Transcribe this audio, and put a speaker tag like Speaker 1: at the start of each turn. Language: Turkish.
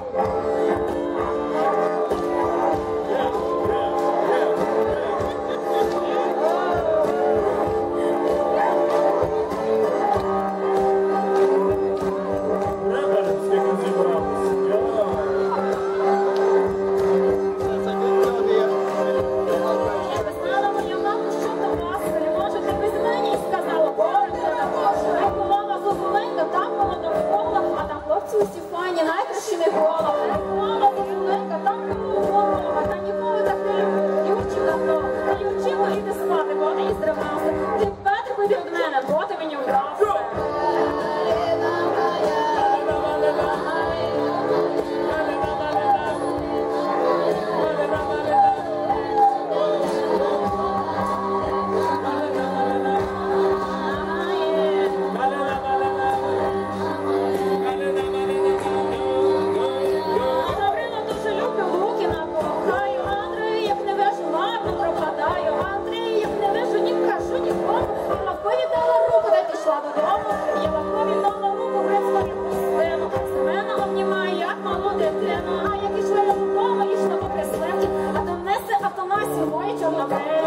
Speaker 1: Thank you. United Cine Bola. 아